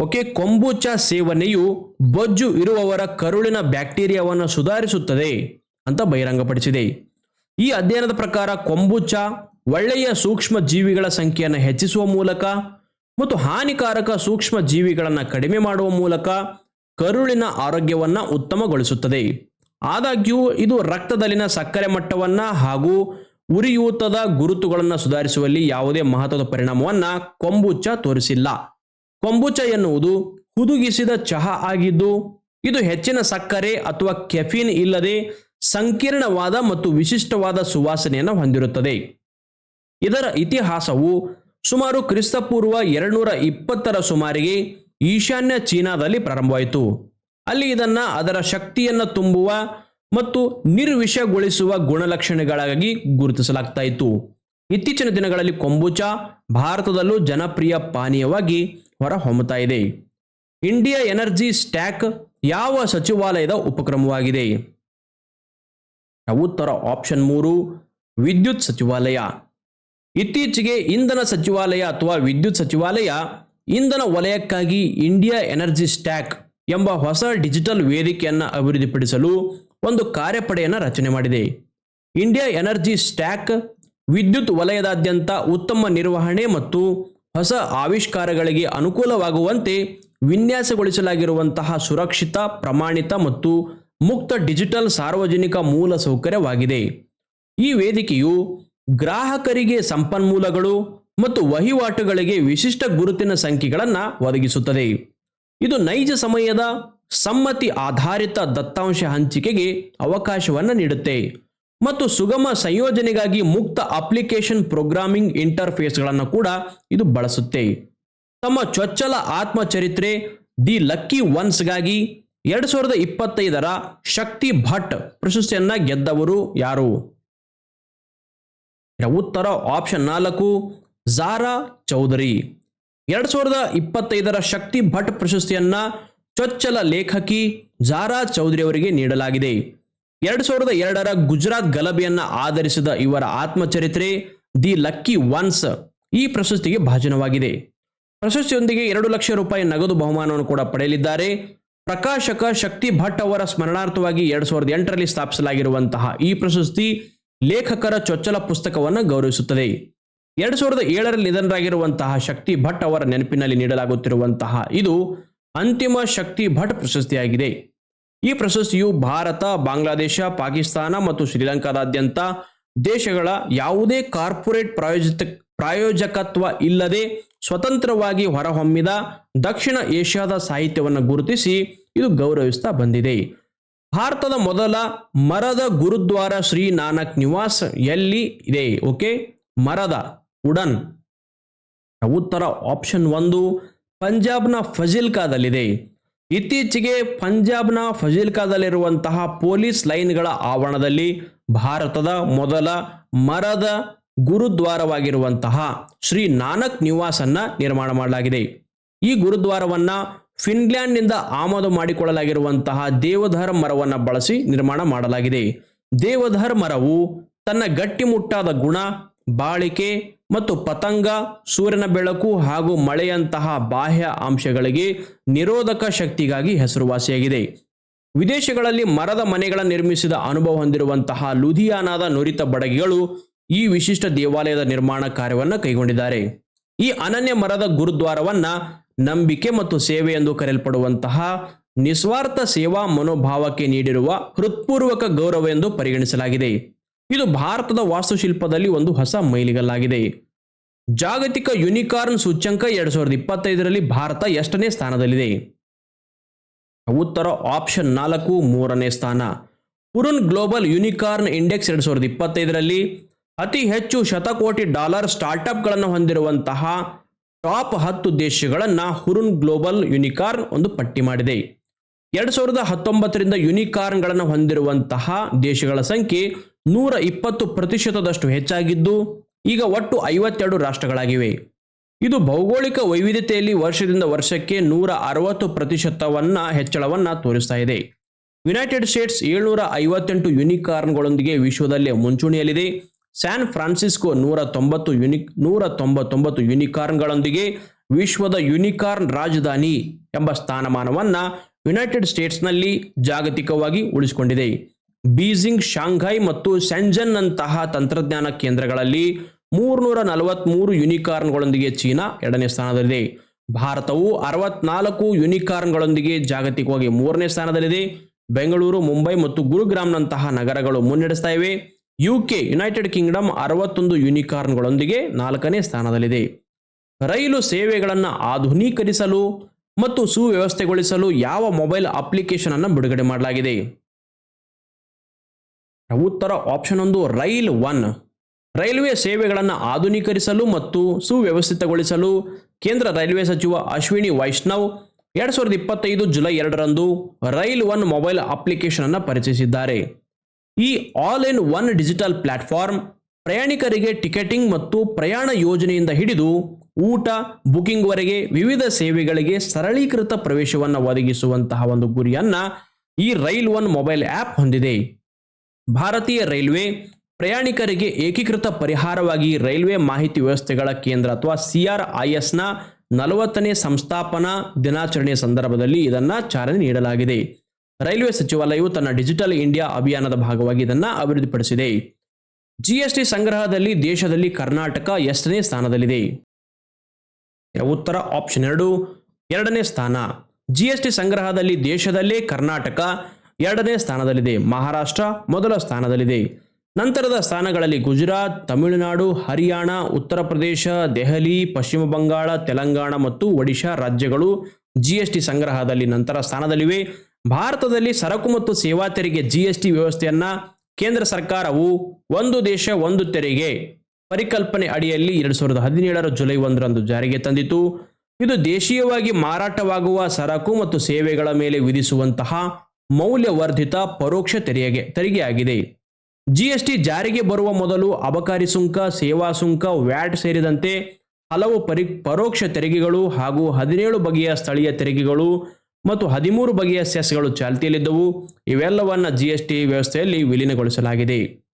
ಓಕೆ ಕೊಂಬುಚಾ ಸೇವನೆಯು ಬೊಜ್ಜು ಇರುವವರ ಕರುಳಿನ ಬ್ಯಾಕ್ಟೀರಿಯಾವನ್ನು ಸುಧಾರಿಸುತ್ತದೆ ಅಂತ ಬಹಿರಂಗಪಡಿಸಿದೆ. ಈ ಅಧ್ಯಯನದ ಪ್ರಕಾರ ಕೊಂಬುಚಾ ಒಳ್ಳೆಯ ಸೂಕ್ಷ್ಮ ಜೀವಿಗಳ ಸಂಖ್ಯೆಯನ್ನು ಹೆಚ್ಚಿಸುವ ಮೂಲಕ ಮತ್ತು ಹಾನಿಕಾರಕ ಸೂಕ್ಷ್ಮ ಜೀವಿಗಳನ್ನು ಕಡಿಮೆ ಮಾಡುವ ಮೂಲಕ ಕರುಳಿನ ಆರೋಗ್ಯವನ್ನು ಉತ್ತಮಗೊಳಿಸುತ್ತದೆ. ಆದಾಗ್ಯೂ, ಇದು ರಕ್ತದಲ್ಲಿನ ಸಕ್ಕರೆ ಮಟ್ಟವನ್ನು ಹಾಗೂ ಉರಿಯೂತದ ಗುರುತುಗಳನ್ನು ಸುಧಾರಿಸುವಲ್ಲಿ ಯಾವುದೇ ಮಹತ್ವದ ಪರಿಣಾಮವನ್ನು ಕೊಂಬುಚ ತೋರಿಸಿಲ್ಲ. ಕೊಂಬುಚ ಎನ್ನುವುದು ಹುದುಗಿಸಿದ ಚಹಾ ಆಗಿದ್ದು, ಇದು ಹೆಚ್ಚಿನ ಸಕ್ಕರೆ ಅಥವಾ ಕೆಫಿನ್ ಇಲ್ಲದೆ ಸಂಕೀರ್ಣವಾದ ಮತ್ತು ವಿಶಿಷ್ಟವಾದ ಸುವಾಸನೆಯನ್ನು ಹೊಂದಿರುತ್ತದೆ. ಇದರ ಇತಿಹಾಸವು ಸುಮಾರು ಕ್ರಿಸ್ತಪೂರ್ವ ಎರಡುನೂರ ಇಪ್ಪತ್ತರ ಸುಮಾರಿಗೆ ಈಶಾನ್ಯ ಚೀನಾದಲ್ಲಿ ಪ್ರಾರಂಭವಾಯಿತು. ಅಲ್ಲಿ ಇದನ್ನು ಅದರ ಶಕ್ತಿಯನ್ನು ತುಂಬುವ ಮತ್ತು ನಿರ್ವಿಷಗೊಳಿಸುವ ಗುಣಲಕ್ಷಣಗಳಾಗಿ ಗುರುತಿಸಲಾಗ್ತಾ ಇತ್ತು. ಇತ್ತೀಚಿನ ದಿನಗಳಲ್ಲಿ ಕೊಂಬುಚ ಭಾರತದಲ್ಲೂ ಜನಪ್ರಿಯ ಪಾನೀಯವಾಗಿ ಹೊರಹೊಮ್ಮುತ್ತಾ ಇದೆ. ಇಂಡಿಯಾ ಎನರ್ಜಿ ಸ್ಟ್ಯಾಕ್ ಯಾವ ಸಚಿವಾಲಯದ ಉಪಕ್ರಮವಾಗಿದೆ? ಉತ್ತರ ಆಪ್ಷನ್ ಮೂರು, ವಿದ್ಯುತ್ ಸಚಿವಾಲಯ. ಇತ್ತೀಚೆಗೆ ಇಂಧನ ಸಚಿವಾಲಯ ಅಥವಾ ವಿದ್ಯುತ್ ಸಚಿವಾಲಯ ಇಂಧನ ವಲಯಕ್ಕಾಗಿ ಇಂಡಿಯಾ ಎನರ್ಜಿ ಸ್ಟ್ಯಾಕ್ ಎಂಬ ಹೊಸ ಡಿಜಿಟಲ್ ವೇದಿಕೆಯನ್ನು ಅಭಿವೃದ್ಧಿಪಡಿಸಲು ಒಂದು ಕಾರ್ಯಪಡೆಯನ್ನು ರಚನೆ ಮಾಡಿದೆ. ಇಂಡಿಯಾ ಎನರ್ಜಿ ಸ್ಟ್ಯಾಕ್ ವಿದ್ಯುತ್ ವಲಯದಾದ್ಯಂತ ಉತ್ತಮ ನಿರ್ವಹಣೆ ಮತ್ತು ಹೊಸ ಆವಿಷ್ಕಾರಗಳಿಗೆ ಅನುಕೂಲವಾಗುವಂತೆ ವಿನ್ಯಾಸಗೊಳಿಸಲಾಗಿರುವಂತಹ ಸುರಕ್ಷಿತ, ಪ್ರಮಾಣಿತ ಮತ್ತು ಮುಕ್ತ ಡಿಜಿಟಲ್ ಸಾರ್ವಜನಿಕ ಮೂಲಸೌಕರ್ಯವಾಗಿದೆ. ಈ ವೇದಿಕೆಯು ಗ್ರಾಹಕರಿಗೆ ಸಂಪನ್ಮೂಲಗಳು ಮತ್ತು ವಹಿವಾಟುಗಳಿಗೆ ವಿಶಿಷ್ಟ ಗುರುತಿನ ಸಂಖ್ಯೆಗಳನ್ನು ಒದಗಿಸುತ್ತದೆ. ಇದು ನೈಜ ಸಮಯದ ಸಮ್ಮತಿ ಆಧಾರಿತ ದತ್ತಾಂಶ ಹಂಚಿಕೆಗೆ ಅವಕಾಶವನ್ನು ನೀಡುತ್ತೆ ಮತ್ತು ಸುಗಮ ಸಂಯೋಜನೆಗಾಗಿ ಮುಕ್ತ ಅಪ್ಲಿಕೇಶನ್ ಪ್ರೋಗ್ರಾಮಿಂಗ್ ಇಂಟರ್ಫೇಸ್ಗಳನ್ನು ಕೂಡ ಇದು ಬಳಸುತ್ತೆ. ತಮ್ಮ ಚೊಚ್ಚಲ ಆತ್ಮಚರಿತ್ರೆ ದಿ ಲಕ್ಕಿ ಒನ್ಸ್ಗಾಗಿ ಎರಡು ಸಾವಿರದ ಇಪ್ಪತ್ತೈದರ ಶಕ್ತಿ ಭಟ್ ಪ್ರಶಸ್ತಿಯನ್ನ ಗೆದ್ದವರು ಯಾರು? ಉತ್ತರ ಆಪ್ಷನ್ ನಾಲ್ಕು ಜಾರಾ ಚೌಧರಿ ಎರಡ್ ಸಾವಿರದ ಇಪ್ಪತ್ತೈದರ ಶಕ್ತಿ ಭಟ್ ಪ್ರಶಸ್ತಿಯನ್ನ ಚೊಚ್ಚಲ ಲೇಖಕಿ ಜಾರಾ ಚೌಧರಿ ಅವರಿಗೆ ನೀಡಲಾಗಿದೆ. ಎರಡ್ ಸಾವಿರದ ಎರಡರ ಗುಜರಾತ್ ಗಲಭೆಯನ್ನ ಆಧರಿಸಿದ ಇವರ ಆತ್ಮಚರಿತ್ರೆ ದಿ ಲಕ್ಕಿ ಒನ್ಸ್ ಈ ಪ್ರಶಸ್ತಿಗೆ ಭಾಜನವಾಗಿದೆ. ಪ್ರಶಸ್ತಿಯೊಂದಿಗೆ ಎರಡು ಲಕ್ಷ ರೂಪಾಯಿ ನಗದು ಬಹುಮಾನವನ್ನು ಕೂಡ ಪಡೆಯಲಿದ್ದಾರೆ. ಪ್ರಕಾಶಕ ಶಕ್ತಿ ಭಟ್ ಅವರ ಸ್ಮರಣಾರ್ಥವಾಗಿ ಎರಡ್ ಸಾವಿರದ ಎಂಟರಲ್ಲಿ ಸ್ಥಾಪಿಸಲಾಗಿರುವಂತಹ ಈ ಪ್ರಶಸ್ತಿ ಲೇಖಕರ ಚೊಚ್ಚಲ ಪುಸ್ತಕವನ್ನು ಗೌರವಿಸುತ್ತದೆ. ಎರಡ್ ಸಾವಿರದ ಏಳರಲ್ಲಿ ನಿಧನರಾಗಿರುವಂತಹ ಶಕ್ತಿ ಭಟ್ ಅವರ ನೆನಪಿನಲ್ಲಿ ನೀಡಲಾಗುತ್ತಿರುವಂತಹ ಇದು ಅಂತಿಮ ಶಕ್ತಿ ಭಟ್ ಪ್ರಶಸ್ತಿಯಾಗಿದೆ. ಈ ಪ್ರಶಸ್ತಿಯು ಭಾರತ, ಬಾಂಗ್ಲಾದೇಶ, ಪಾಕಿಸ್ತಾನ ಮತ್ತು ಶ್ರೀಲಂಕಾದಾದ್ಯಂತ ದೇಶಗಳ ಯಾವುದೇ ಕಾರ್ಪೊರೇಟ್ ಪ್ರಾಯೋಜಿತ ಪ್ರಾಯೋಜಕತ್ವ ಇಲ್ಲದೆ ಸ್ವತಂತ್ರವಾಗಿ ಹೊರಹೊಮ್ಮಿದ ದಕ್ಷಿಣ ಏಷ್ಯಾದ ಸಾಹಿತ್ಯವನ್ನು ಗುರುತಿಸಿ ಇದು ಗೌರವಿಸ್ತಾ ಬಂದಿದೆ. ಭಾರತದ ಮೊದಲ ಮರದ ಗುರುದ್ವಾರ ಶ್ರೀ ನಾನಕ್ ನಿವಾಸ್ ಎಲ್ಲಿ ಇದೆ? ಓಕೆ, ಮರದ ಉಡನ್. ಉತ್ತರ ಆಪ್ಷನ್ ಒಂದು, ಪಂಜಾಬ್ನ ಫಜಿಲ್ಕಾದಲ್ಲಿದೆ. ಇತ್ತೀಚೆಗೆ ಪಂಜಾಬ್ನ ಫಜಿಲ್ಕಾದಲ್ಲಿರುವಂತಹ ಪೊಲೀಸ್ ಲೈನ್ಗಳ ಆವರಣದಲ್ಲಿ ಭಾರತದ ಮೊದಲ ಮರದ ಗುರುದ್ವಾರವಾಗಿರುವಂತಹ ಶ್ರೀ ನಾನಕ್ ನಿವಾಸನ್ನ ನಿರ್ಮಾಣ ಮಾಡಲಾಗಿದೆ. ಈ ಗುರುದ್ವಾರವನ್ನ ಫಿನ್ಲ್ಯಾಂಡ್ನಿಂದ ಆಮದು ಮಾಡಿಕೊಳ್ಳಲಾಗಿರುವಂತಹ ದೇವಧರ್ ಮರವನ್ನು ಬಳಸಿ ನಿರ್ಮಾಣ ಮಾಡಲಾಗಿದೆ. ದೇವಧರ್ ಮರವು ತನ್ನ ಗಟ್ಟಿಮುಟ್ಟಾದ ಗುಣ, ಬಾಳಿಕೆ ಮತ್ತು ಪತಂಗ, ಸೂರ್ಯನ ಬೆಳಕು ಹಾಗೂ ಮಳೆಯಂತಹ ಬಾಹ್ಯ ಅಂಶಗಳಿಗೆ ನಿರೋಧಕ ಶಕ್ತಿಗಾಗಿ ಹೆಸರುವಾಸಿಯಾಗಿದೆ. ವಿದೇಶಗಳಲ್ಲಿ ಮರದ ಮನೆಗಳ ನಿರ್ಮಿಸಿದ ಅನುಭವ ಹೊಂದಿರುವಂತಹ ಲುಧಿಯಾನಾದ ನುರಿತ ಬಡಗಿಗಳು ಈ ವಿಶಿಷ್ಟ ದೇವಾಲಯದ ನಿರ್ಮಾಣ ಕಾರ್ಯವನ್ನು ಕೈಗೊಂಡಿದ್ದಾರೆ. ಈ ಅನನ್ಯ ಮರದ ಗುರುದ್ವಾರವನ್ನ ನಂಬಿಕೆ ಮತ್ತು ಸೇವೆ ಎಂದು ಕರೆಯಲ್ಪಡುವಂತಹ ನಿಸ್ವಾರ್ಥ ಸೇವಾ ಮನೋಭಾವಕ್ಕೆ ನೀಡಿರುವ ಹೃತ್ಪೂರ್ವಕ ಗೌರವ ಎಂದು ಪರಿಗಣಿಸಲಾಗಿದೆ. ಇದು ಭಾರತದ ವಾಸ್ತುಶಿಲ್ಪದಲ್ಲಿ ಒಂದು ಹೊಸ ಮೈಲಿಗಲ್ಲಾಗಿದೆ. ಜಾಗತಿಕ ಯುನಿಕಾರ್ನ್ ಸೂಚ್ಯಂಕ ಎರಡ್ ಸಾವಿರದ ಇಪ್ಪತ್ತೈದರಲ್ಲಿ ಭಾರತ ಎಷ್ಟನೇ ಸ್ಥಾನದಲ್ಲಿದೆ? ಉತ್ತರ ಆಪ್ಷನ್ ನಾಲ್ಕು ಮೂರನೇ ಸ್ಥಾನ. ಪುರುನ್ ಗ್ಲೋಬಲ್ ಯುನಿಕಾರ್ನ್ ಇಂಡೆಕ್ಸ್ ಎರಡ್ ಸಾವಿರದ ಇಪ್ಪತ್ತೈದರಲ್ಲಿ ಅತಿ ಹೆಚ್ಚು ಶತಕೋಟಿ ಡಾಲರ್ ಸ್ಟಾರ್ಟ್ಅಪ್ಗಳನ್ನು ಹೊಂದಿರುವಂತಹ ಟಾಪ್ ಹತ್ತು ದೇಶಗಳನ್ನು ಹುರುನ್ ಗ್ಲೋಬಲ್ ಯುನಿಕಾರ್ನ್ ಒಂದು ಪಟ್ಟಿ ಮಾಡಿದೆ. ಎರಡ್ ಸಾವಿರದ ಹತ್ತೊಂಬತ್ತರಿಂದ ಯುನಿಕಾರ್ನ್ಗಳನ್ನು ಹೊಂದಿರುವಂತಹ ದೇಶಗಳ ಸಂಖ್ಯೆ ನೂರ ಇಪ್ಪತ್ತು ಪ್ರತಿಶತದಷ್ಟು ಹೆಚ್ಚಾಗಿದ್ದು, ಈಗ ಒಟ್ಟು ಐವತ್ತೆರಡು ರಾಷ್ಟ್ರಗಳಾಗಿವೆ. ಇದು ಭೌಗೋಳಿಕ ವೈವಿಧ್ಯತೆಯಲ್ಲಿ ವರ್ಷದಿಂದ ವರ್ಷಕ್ಕೆ ನೂರ ಅರವತ್ತು ಪ್ರತಿಶತವನ್ನ ಹೆಚ್ಚಳವನ್ನ ತೋರಿಸ್ತಾ ಇದೆ. ಯುನೈಟೆಡ್ ಸ್ಟೇಟ್ಸ್ ಏಳ್ನೂರ ಐವತ್ತೆಂಟು ಯುನಿಕಾರ್ನ್ಗಳೊಂದಿಗೆ ವಿಶ್ವದಲ್ಲೇ ಮುಂಚೂಣಿಯಲ್ಲಿದೆ. ಸ್ಯಾನ್ ಫ್ರಾನ್ಸಿಸ್ಕೋ ನೂರ ತೊಂಬತ್ತು ಯುನಿಕ್ ನೂರ ತೊಂಬತ್ತೊಂಬತ್ತು ಯುನಿಕಾರ್ನ್ಗಳೊಂದಿಗೆ ವಿಶ್ವದ ಯುನಿಕಾರ್ನ್ ರಾಜಧಾನಿ ಎಂಬ ಸ್ಥಾನಮಾನವನ್ನು ಯುನೈಟೆಡ್ ಸ್ಟೇಟ್ಸ್ನಲ್ಲಿ ಜಾಗತಿಕವಾಗಿ ಉಳಿಸಿಕೊಂಡಿದೆ. ಬೀಜಿಂಗ್, ಶಾಂಘೈ ಮತ್ತು ನಂತಹ ತಂತ್ರಜ್ಞಾನ ಕೇಂದ್ರಗಳಲ್ಲಿ ಮೂರ್ನೂರ ನಲವತ್ಮೂರು ಯುನಿಕಾರ್ನ್ಗಳೊಂದಿಗೆ ಚೀನಾ ಎರಡನೇ ಸ್ಥಾನದಲ್ಲಿದೆ. ಭಾರತವು ಅರವತ್ನಾಲ್ಕು ಯುನಿಕಾರ್ನ್ಗಳೊಂದಿಗೆ ಜಾಗತಿಕವಾಗಿ ಮೂರನೇ ಸ್ಥಾನದಲ್ಲಿದೆ. ಬೆಂಗಳೂರು, ಮುಂಬೈ ಮತ್ತು ಗುರುಗ್ರಾಮ್ನಂತಹ ನಗರಗಳು ಮುನ್ನಡೆಸ್ತಾ ಇವೆ. ಯುಕೆ ಯುನೈಟೆಡ್ ಕಿಂಗ್ಡಮ್ ಅರವತ್ತೊಂದು ಯುನಿಕಾರ್ನ್ಗಳೊಂದಿಗೆ ನಾಲ್ಕನೇ ಸ್ಥಾನದಲ್ಲಿದೆ. ರೈಲು ಸೇವೆಗಳನ್ನು ಆಧುನೀಕರಿಸಲು ಮತ್ತು ಸುವ್ಯವಸ್ಥೆಗೊಳಿಸಲು ಯಾವ ಮೊಬೈಲ್ ಅಪ್ಲಿಕೇಶನ್ ಅನ್ನು ಬಿಡುಗಡೆ ಮಾಡಲಾಗಿದೆ? ಉತ್ತರ ಆಪ್ಷನ್ ಒಂದು ರೈಲ್ ಒನ್. ರೈಲ್ವೆ ಸೇವೆಗಳನ್ನು ಆಧುನೀಕರಿಸಲು ಮತ್ತು ಸುವ್ಯವಸ್ಥಿತಗೊಳಿಸಲು ಕೇಂದ್ರ ರೈಲ್ವೆ ಸಚಿವ ಅಶ್ವಿನಿ ವೈಷ್ಣವ್ ಎರಡ್ ಸಾವಿರದ ಇಪ್ಪತ್ತೈದು ಜುಲೈ ಎರಡರಂದು ರೈಲ್ ಒನ್ ಮೊಬೈಲ್ ಅಪ್ಲಿಕೇಶನ್ ಅನ್ನು ಪರಿಚಯಿಸಿದ್ದಾರೆ. ಈ all in one digital platform ಪ್ರಯಾಣಿಕರಿಗೆ ಟಿಕೆಟಿಂಗ್ ಮತ್ತು ಪ್ರಯಾಣ ಯೋಜನೆಯಿಂದ ಹಿಡಿದು ಊಟ ಬುಕಿಂಗ್ವರೆಗೆ ವಿವಿಧ ಸೇವೆಗಳಿಗೆ ಸರಳೀಕೃತ ಪ್ರವೇಶವನ್ನು ಒದಗಿಸುವಂತಹ ಒಂದು ಗುರಿಯನ್ನ ಈ ರೈಲ್ ಒನ್ ಮೊಬೈಲ್ ಆ್ಯಪ್ ಹೊಂದಿದೆ. ಭಾರತೀಯ ರೈಲ್ವೆ ಪ್ರಯಾಣಿಕರಿಗೆ ಏಕೀಕೃತ ಪರಿಹಾರವಾಗಿ ರೈಲ್ವೆ ಮಾಹಿತಿ ವ್ಯವಸ್ಥೆಗಳ ಕೇಂದ್ರ ಅಥವಾ ಸಿ ಆರ್ ಐ ಎಸ್ನ ನಲವತ್ತನೇ ಸಂಸ್ಥಾಪನಾ ದಿನಾಚರಣೆಯ ಸಂದರ್ಭದಲ್ಲಿ ಇದನ್ನು ಚಾಲನೆ ನೀಡಲಾಗಿದೆ. ರೈಲ್ವೆ ಸಚಿವಾಲಯವು ತನ್ನ ಡಿಜಿಟಲ್ ಇಂಡಿಯಾ ಅಭಿಯಾನದ ಭಾಗವಾಗಿ ಇದನ್ನ ಅಭಿವೃದ್ಧಿಪಡಿಸಿದೆ. ಜಿಎಸ್ಟಿ ಸಂಗ್ರಹದಲ್ಲಿ ದೇಶದಲ್ಲಿ ಕರ್ನಾಟಕ ಎಷ್ಟನೇ ಸ್ಥಾನದಲ್ಲಿದೆ? ಉತ್ತರ ಆಪ್ಷನ್ ಎರಡು, ಎರಡನೇ ಸ್ಥಾನ. ಜಿಎಸ್ಟಿ ಸಂಗ್ರಹದಲ್ಲಿ ದೇಶದಲ್ಲೇ ಕರ್ನಾಟಕ ಎರಡನೇ ಸ್ಥಾನದಲ್ಲಿದೆ. ಮಹಾರಾಷ್ಟ್ರ ಮೊದಲ ಸ್ಥಾನದಲ್ಲಿದೆ. ನಂತರದ ಸ್ಥಾನಗಳಲ್ಲಿ ಗುಜರಾತ್, ತಮಿಳುನಾಡು, ಹರಿಯಾಣ, ಉತ್ತರ ಪ್ರದೇಶ, ದೆಹಲಿ, ಪಶ್ಚಿಮ ಬಂಗಾಳ, ತೆಲಂಗಾಣ ಮತ್ತು ಒಡಿಶಾ ರಾಜ್ಯಗಳು ಜಿಎಸ್ಟಿ ಸಂಗ್ರಹದಲ್ಲಿ ನಂತರ ಸ್ಥಾನದಲ್ಲಿವೆ. ಭಾರತದಲ್ಲಿ ಸರಕು ಮತ್ತು ಸೇವಾ ತೆರಿಗೆ ಜಿಎಸ್ಟಿ ವ್ಯವಸ್ಥೆಯನ್ನ ಕೇಂದ್ರ ಸರ್ಕಾರವು ಒಂದು ದೇಶ, ಒಂದು ತೆರಿಗೆ ಪರಿಕಲ್ಪನೆ ಅಡಿಯಲ್ಲಿ ಎರಡ್ ಸಾವಿರದ ಹದಿನೇಳರ ಜುಲೈ ಒಂದರಂದು ಜಾರಿಗೆ ತಂದಿತು. ಇದು ದೇಶೀಯವಾಗಿ ಮಾರಾಟವಾಗುವ ಸರಕು ಮತ್ತು ಸೇವೆಗಳ ಮೇಲೆ ವಿಧಿಸುವಂತಹ ಮೌಲ್ಯವರ್ಧಿತ ಪರೋಕ್ಷ ತೆರಿಗೆ ತೆರಿಗೆಯಾಗಿದೆ. ಜಿಎಸ್ಟಿ ಜಾರಿಗೆ ಬರುವ ಮೊದಲು ಅಬಕಾರಿ ಸುಂಕ, ಸೇವಾ ಸುಂಕ, ವ್ಯಾಟ್ ಸೇರಿದಂತೆ ಹಲವು ಪರಿ, ಪರೋಕ್ಷ ತೆರಿಗೆಗಳು ಹಾಗೂ ಹದಿನೇಳು ಬಗೆಯ ಸ್ಥಳೀಯ ತೆರಿಗೆಗಳು ಮತ್ತು ಹದಿಮೂರು ಬಗೆಯ ಸೆಸ್ಗಳು ಚಾಲ್ತಿಯಲ್ಲಿದ್ದವು. ಇವೆಲ್ಲವನ್ನ ಜಿಎಸ್ಟಿ ವ್ಯವಸ್ಥೆಯಲ್ಲಿ ವಿಲೀನಗೊಳಿಸಲಾಗಿದೆ.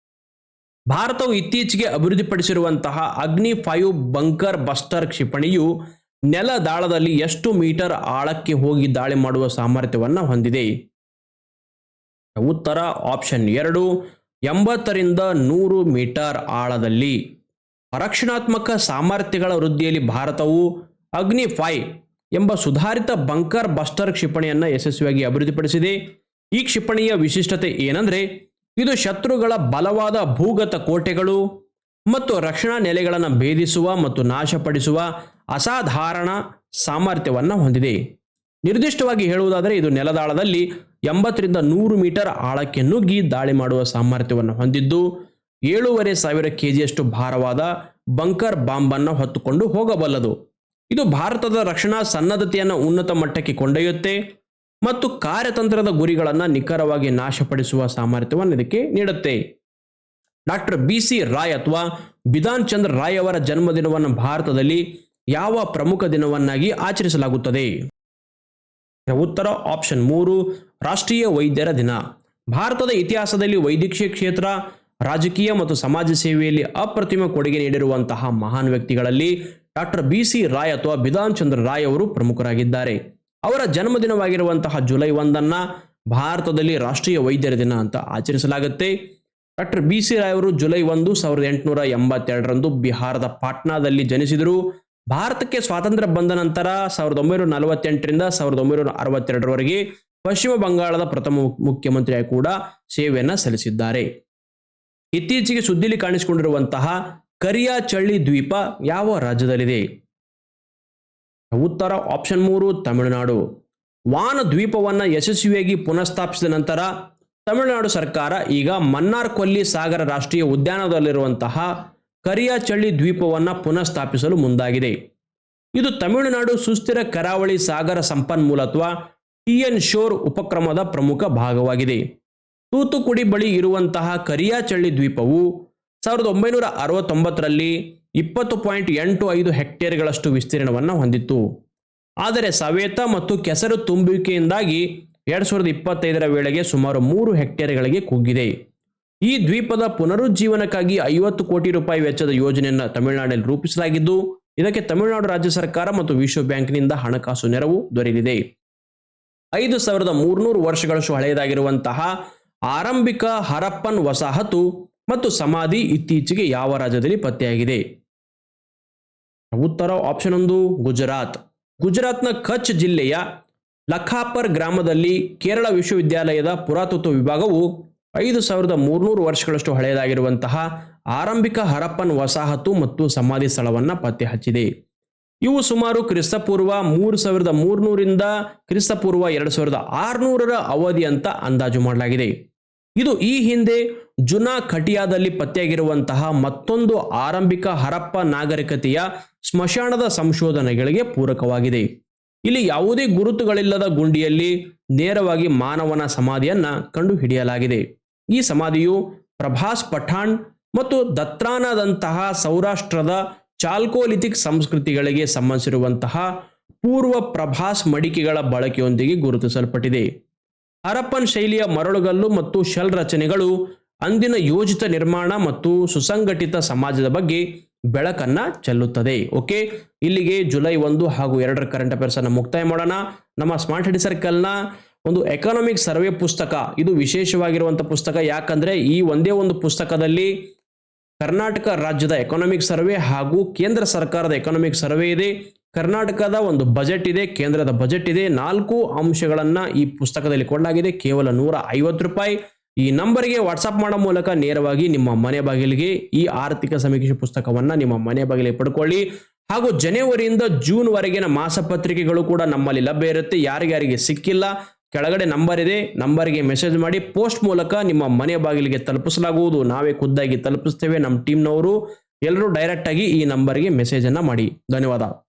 ಭಾರತವು ಇತ್ತೀಚೆಗೆ ಅಭಿವೃದ್ಧಿಪಡಿಸಿರುವಂತಹ ಅಗ್ನಿ ಫೈವ್ ಬಂಕರ್ ಬಸ್ಟರ್ ಕ್ಷಿಪಣಿಯು ನೆಲ ದಾಳದಲ್ಲಿ ಎಷ್ಟು ಮೀಟರ್ ಆಳಕ್ಕೆ ಹೋಗಿ ದಾಳಿ ಮಾಡುವ ಸಾಮರ್ಥ್ಯವನ್ನು ಹೊಂದಿದೆ. ಉತ್ತರ ಆಪ್ಷನ್ ಎರಡು, ಎಂಬತ್ತರಿಂದ ನೂರು ಮೀಟರ್ ಆಳದಲ್ಲಿ. ರಕ್ಷಣಾತ್ಮಕ ಸಾಮರ್ಥ್ಯಗಳ ವೃದ್ಧಿಯಲ್ಲಿ ಭಾರತವು ಅಗ್ನಿ ಫೈ ಎಂಬ ಸುಧಾರಿತ ಬಂಕರ್ ಬಸ್ಟರ್ ಕ್ಷಿಪಣಿಯನ್ನು ಯಶಸ್ವಿಯಾಗಿ ಅಭಿವೃದ್ಧಿಪಡಿಸಿದೆ. ಈ ಕ್ಷಿಪಣಿಯ ವಿಶಿಷ್ಟತೆ ಏನಂದ್ರೆ, ಇದು ಶತ್ರುಗಳ ಬಲವಾದ ಭೂಗತ ಕೋಟೆಗಳು ಮತ್ತು ರಕ್ಷಣಾ ನೆಲೆಗಳನ್ನು ಭೇದಿಸುವ ಮತ್ತು ನಾಶಪಡಿಸುವ ಅಸಾಧಾರಣ ಸಾಮರ್ಥ್ಯವನ್ನು ಹೊಂದಿದೆ. ನಿರ್ದಿಷ್ಟವಾಗಿ ಹೇಳುವುದಾದರೆ, ಇದು ನೆಲದಾಳದಲ್ಲಿ ಎಂಬತ್ತರಿಂದ ನೂರು ಮೀಟರ್ ಆಳಕ್ಕೆ ನುಗ್ಗಿ ದಾಳಿ ಮಾಡುವ ಸಾಮರ್ಥ್ಯವನ್ನು ಹೊಂದಿದ್ದು, ಏಳೂವರೆ ಸಾವಿರ ಕೆಜಿಯಷ್ಟು ಭಾರವಾದ ಬಂಕರ್ ಬಾಂಬನ್ನು ಹೊತ್ತುಕೊಂಡು ಹೋಗಬಲ್ಲದು. ಇದು ಭಾರತದ ರಕ್ಷಣಾ ಸನ್ನದ್ಧತೆಯನ್ನು ಉನ್ನತ ಮಟ್ಟಕ್ಕೆ ಕೊಂಡೊಯ್ಯುತ್ತೆ ಮತ್ತು ಕಾರ್ಯತಂತ್ರದ ಗುರಿಗಳನ್ನು ನಿಖರವಾಗಿ ನಾಶಪಡಿಸುವ ಸಾಮರ್ಥ್ಯವನ್ನು ಇದಕ್ಕೆ ನೀಡುತ್ತೆ. ಡಾಕ್ಟರ್ ಬಿ ಸಿ ರಾಯ್ ಅಥವಾ ಬಿಧಾನ್ ಚಂದ್ರ ರಾಯ್ ಅವರ ಜನ್ಮದಿನವನ್ನು ಭಾರತದಲ್ಲಿ ಯಾವ ಪ್ರಮುಖ ದಿನವನ್ನಾಗಿ ಆಚರಿಸಲಾಗುತ್ತದೆ? ಉತ್ತರ ಆಪ್ಷನ್ ಮೂರು, ರಾಷ್ಟ್ರೀಯ ವೈದ್ಯರ ದಿನ. ಭಾರತದ ಇತಿಹಾಸದಲ್ಲಿ ವೈದ್ಯಕೀಯ ಕ್ಷೇತ್ರ, ರಾಜಕೀಯ ಮತ್ತು ಸಮಾಜ ಸೇವೆಯಲ್ಲಿ ಅಪ್ರತಿಮ ಕೊಡುಗೆ ನೀಡಿರುವಂತಹ ಮಹಾನ್ ವ್ಯಕ್ತಿಗಳಲ್ಲಿ ಡಾಕ್ಟರ್ ಬಿ ಸಿ ರಾಯ್ ಅಥವಾ ಬಿಧಾನ್ ಚಂದ್ರ ರಾಯ್ ಅವರು ಪ್ರಮುಖರಾಗಿದ್ದಾರೆ. ಅವರ ಜನ್ಮದಿನವಾಗಿರುವಂತಹ ಜುಲೈ ಒಂದನ್ನ ಭಾರತದಲ್ಲಿ ರಾಷ್ಟ್ರೀಯ ವೈದ್ಯರ ದಿನ ಅಂತ ಆಚರಿಸಲಾಗುತ್ತೆ. ಡಾಕ್ಟರ್ ಬಿ ಸಿ ರಾಯ್ ಅವರು ಜುಲೈ ಒಂದು ಸಾವಿರದ ಎಂಟುನೂರ ಎಂಬತ್ತೆರಡರಂದು ಬಿಹಾರದ ಪಾಟ್ನಾದಲ್ಲಿ ಜನಿಸಿದರು. ಭಾರತಕ್ಕೆ ಸ್ವಾತಂತ್ರ್ಯ ಬಂದ ನಂತರ ಸಾವಿರದ ಒಂಬೈನೂರ ನಲವತ್ತೆಂಟರಿಂದ ಸಾವಿರದ ಒಂಬೈನೂರ ಅರವತ್ತೆರಡರವರೆಗೆ ಪಶ್ಚಿಮ ಬಂಗಾಳದ ಪ್ರಥಮ ಮುಖ್ಯಮಂತ್ರಿಯಾಗಿ ಕೂಡ ಸೇವೆಯನ್ನ ಸಲ್ಲಿಸಿದ್ದಾರೆ. ಇತ್ತೀಚೆಗೆ ಸುದ್ದಿಲಿ ಕಾಣಿಸಿಕೊಂಡಿರುವಂತಹ ಕರಿಯಾ ಚಳ್ಳಿ ದ್ವೀಪ ಯಾವ ರಾಜ್ಯದಲ್ಲಿದೆ? ಉತ್ತರ ಆಪ್ಷನ್ ಮೂರು, ತಮಿಳುನಾಡು. ವಾನ ದ್ವೀಪವನ್ನು ಯಶಸ್ವಿಯಾಗಿ ಪುನಃಸ್ಥಾಪಿಸಿದ ನಂತರ ತಮಿಳುನಾಡು ಸರ್ಕಾರ ಈಗ ಮನ್ನಾರ್ ಕೊಲ್ಲಿ ಸಾಗರ ರಾಷ್ಟ್ರೀಯ ಉದ್ಯಾನದಲ್ಲಿರುವಂತಹ ಕರಿಯಾಚಳ್ಳಿ ದ್ವೀಪವನ್ನು ಪುನಃಸ್ಥಾಪಿಸಲು ಮುಂದಾಗಿದೆ. ಇದು ತಮಿಳುನಾಡು ಸುಸ್ಥಿರ ಕರಾವಳಿ ಸಾಗರ ಸಂಪನ್ಮೂಲತ್ವ, ಟಿಎನ್ ಶೋರ್ ಉಪಕ್ರಮದ ಪ್ರಮುಖ ಭಾಗವಾಗಿದೆ. ತೂತುಕುಡಿ ಬಳಿ ಇರುವಂತಹ ಕರಿಯಾಚಳ್ಳಿ ದ್ವೀಪವು ಸಾವಿರದ ಒಂಬೈನೂರ ಅರವತ್ತೊಂಬತ್ತರಲ್ಲಿ ಇಪ್ಪತ್ತು ಪಾಯಿಂಟ್ ಎಂಟು ಐದು ಹೆಕ್ಟೇರ್ಗಳಷ್ಟು ವಿಸ್ತೀರ್ಣವನ್ನು ಹೊಂದಿತ್ತು. ಆದರೆ ಸವೇತ ಮತ್ತು ಕೆಸರು ತುಂಬುವಿಕೆಯಿಂದಾಗಿ ಎರಡು ಸಾವಿರದ ಇಪ್ಪತ್ತೈದರ ವೇಳೆಗೆ ಸುಮಾರು ಮೂರು ಹೆಕ್ಟೇರ್ಗಳಿಗೆ ಕುಗ್ಗಿದೆ. ಈ ದ್ವೀಪದ ಪುನರುಜ್ಜೀವನಕ್ಕಾಗಿ ಐವತ್ತು ಕೋಟಿ ರೂಪಾಯಿ ವೆಚ್ಚದ ಯೋಜನೆಯನ್ನು ತಮಿಳುನಾಡಿನಲ್ಲಿ ರೂಪಿಸಲಾಗಿದ್ದು, ಇದಕ್ಕೆ ತಮಿಳುನಾಡು ರಾಜ್ಯ ಸರ್ಕಾರ ಮತ್ತು ವಿಶ್ವ ಬ್ಯಾಂಕ್ನಿಂದ ಹಣಕಾಸು ನೆರವು ದೊರೆಯಲಿದೆ ಐದು ಸಾವಿರದ ಮೂರ್ನೂರು ವರ್ಷಗಳಷ್ಟು ಹಳೆಯದಾಗಿರುವಂತಹ ಆರಂಭಿಕ ಹರಪ್ಪನ್ ವಸಾಹತು ಮತ್ತು ಸಮಾಧಿ ಇತ್ತೀಚೆಗೆ ಯಾವ ರಾಜ್ಯದಲ್ಲಿ ಪತ್ತೆಯಾಗಿದೆ? ಉತ್ತರ ಆಪ್ಷನ್ ಒಂದು, ಗುಜರಾತ್. ಗುಜರಾತ್ನ ಕಚ್ ಜಿಲ್ಲೆಯ ಲಖಾಪರ್ ಗ್ರಾಮದಲ್ಲಿ ಕೇರಳ ವಿಶ್ವವಿದ್ಯಾಲಯದ ಪುರಾತತ್ವ ವಿಭಾಗವು ಐದು ಸಾವಿರದ ಮೂರ್ನೂರು ವರ್ಷಗಳಷ್ಟು ಹಳೆಯದಾಗಿರುವಂತಹ ಆರಂಭಿಕ ಹರಪ್ಪನ್ ವಸಾಹತು ಮತ್ತು ಸಮಾಧಿ ಸ್ಥಳವನ್ನು ಪತ್ತೆ ಹಚ್ಚಿದೆ ಇವು ಸುಮಾರು ಕ್ರಿಸ್ತಪೂರ್ವ ಮೂರು ಸಾವಿರದ ಮೂರ್ನೂರಿಂದ ಕ್ರಿಸ್ತಪೂರ್ವ ಎರಡು ಸಾವಿರದ ಆರುನೂರರ ಅವಧಿ ಅಂತ ಅಂದಾಜು ಮಾಡಲಾಗಿದೆ. ಇದು ಈ ಹಿಂದೆ ಜುನಾ ಖಟಿಯಾದಲ್ಲಿ ಪತ್ತೆಯಾಗಿರುವಂತಹ ಮತ್ತೊಂದು ಆರಂಭಿಕ ಹರಪ್ಪ ನಾಗರಿಕತೆಯ ಸ್ಮಶಾನದ ಸಂಶೋಧನೆಗಳಿಗೆ ಪೂರಕವಾಗಿದೆ. ಇಲ್ಲಿ ಯಾವುದೇ ಗುರುತುಗಳಿಲ್ಲದ ಗುಂಡಿಯಲ್ಲಿ ನೇರವಾಗಿ ಮಾನವನ ಸಮಾಧಿಯನ್ನ ಕಂಡುಹಿಡಿಯಲಾಗಿದೆ. ಈ ಸಮಾಧಿಯು ಪ್ರಭಾಸ್ ಪಠಾಣ್ ಮತ್ತು ದತ್ರಾನದಂತಹ ಸೌರಾಷ್ಟ್ರದ ಚಾಲ್ಕೋಲಿಥಿಕ್ ಸಂಸ್ಕೃತಿಗಳಿಗೆ ಸಂಬಂಧಿಸಿರುವಂತಹ ಪೂರ್ವ ಪ್ರಭಾಸ್ ಮಡಿಕೆಗಳ ಬಳಕೆಯೊಂದಿಗೆ ಗುರುತಿಸಲ್ಪಟ್ಟಿದೆ. ಹರಪ್ಪನ್ ಶೈಲಿಯ ಮರಳುಗಲ್ಲು ಮತ್ತು ಶೆಲ್ ರಚನೆಗಳು ಅಂದಿನ ಯೋಜಿತ ನಿರ್ಮಾಣ ಮತ್ತು ಸುಸಂಘಟಿತ ಸಮಾಜದ ಬಗ್ಗೆ ಬೆಳಕನ್ನ ಚೆಲ್ಲುತ್ತದೆ. ಓಕೆ? ಇಲ್ಲಿಗೆ ಜುಲೈ ಒಂದು ಹಾಗೂ ಎರಡರ ಕರೆಂಟ್ ಅಫೇರ್ಸ್ ಅನ್ನು ಮುಕ್ತಾಯ ಮಾಡೋಣ. ನಮ್ಮ ಸ್ಮಾರ್ಟ್ ಸಿಟಿ ಸರ್ಕಲ್ನ ಒಂದು ಎಕನಾಮಿಕ್ ಸರ್ವೆ ಪುಸ್ತಕ, ಇದು ವಿಶೇಷವಾಗಿರುವಂಥ ಪುಸ್ತಕ. ಯಾಕಂದ್ರೆ ಈ ಒಂದೇ ಒಂದು ಪುಸ್ತಕದಲ್ಲಿ ಕರ್ನಾಟಕ ರಾಜ್ಯದ ಎಕನಾಮಿಕ್ ಸರ್ವೆ ಹಾಗೂ ಕೇಂದ್ರ ಸರ್ಕಾರದ ಎಕನಾಮಿಕ್ ಸರ್ವೆ ಇದೆ. ಕರ್ನಾಟಕದ ಒಂದು ಬಜೆಟ್ ಇದೆ, ಕೇಂದ್ರದ ಬಜೆಟ್ ಇದೆ. ನಾಲ್ಕು ಅಂಶಗಳನ್ನು ಈ ಪುಸ್ತಕದಲ್ಲಿ ಕೊಡಲಾಗಿದೆ ಕೇವಲ ನೂರ ಐವತ್ತು ರೂಪಾಯಿ. ಈ ನಂಬರ್ಗೆ ವಾಟ್ಸಪ್ ಮಾಡೋ ಮೂಲಕ ನೇರವಾಗಿ ನಿಮ್ಮ ಮನೆ ಬಾಗಿಲಿಗೆ ಈ ಆರ್ಥಿಕ ಸಮೀಕ್ಷೆ ಪುಸ್ತಕವನ್ನ ನಿಮ್ಮ ಮನೆ ಬಾಗಿಲಿಗೆ ಪಡ್ಕೊಳ್ಳಿ. ಹಾಗೂ ಜನವರಿಯಿಂದ ಜೂನ್ ವರೆಗಿನ ಮಾಸಪತ್ರಿಕೆಗಳು ಕೂಡ ನಮ್ಮಲ್ಲಿ ಲಭ್ಯ ಇರುತ್ತೆ. ಯಾರಿಗ್ಯಾರಿಗೆ ಸಿಕ್ಕಿಲ್ಲ, ಕೆಳಗಡೆ ನಂಬರ್ ಇದೆ. ನಂಬರ್ಗೆ ಮೆಸೇಜ್ ಮಾಡಿ, ಪೋಸ್ಟ್ ಮೂಲಕ ನಿಮ್ಮ ಮನೆ ಬಾಗಿಲಿಗೆ ತಲುಪಿಸಲಾಗುವುದು. ನಾವೇ ಖುದ್ದಾಗಿ ತಲುಪಿಸ್ತೇವೆ, ನಮ್ಮ ಟೀಮ್ನವರು. ಎಲ್ಲರೂ ಡೈರೆಕ್ಟ್ ಆಗಿ ಈ ನಂಬರ್ಗೆ ಮೆಸೇಜ್ ಅನ್ನ ಮಾಡಿ. ಧನ್ಯವಾದ.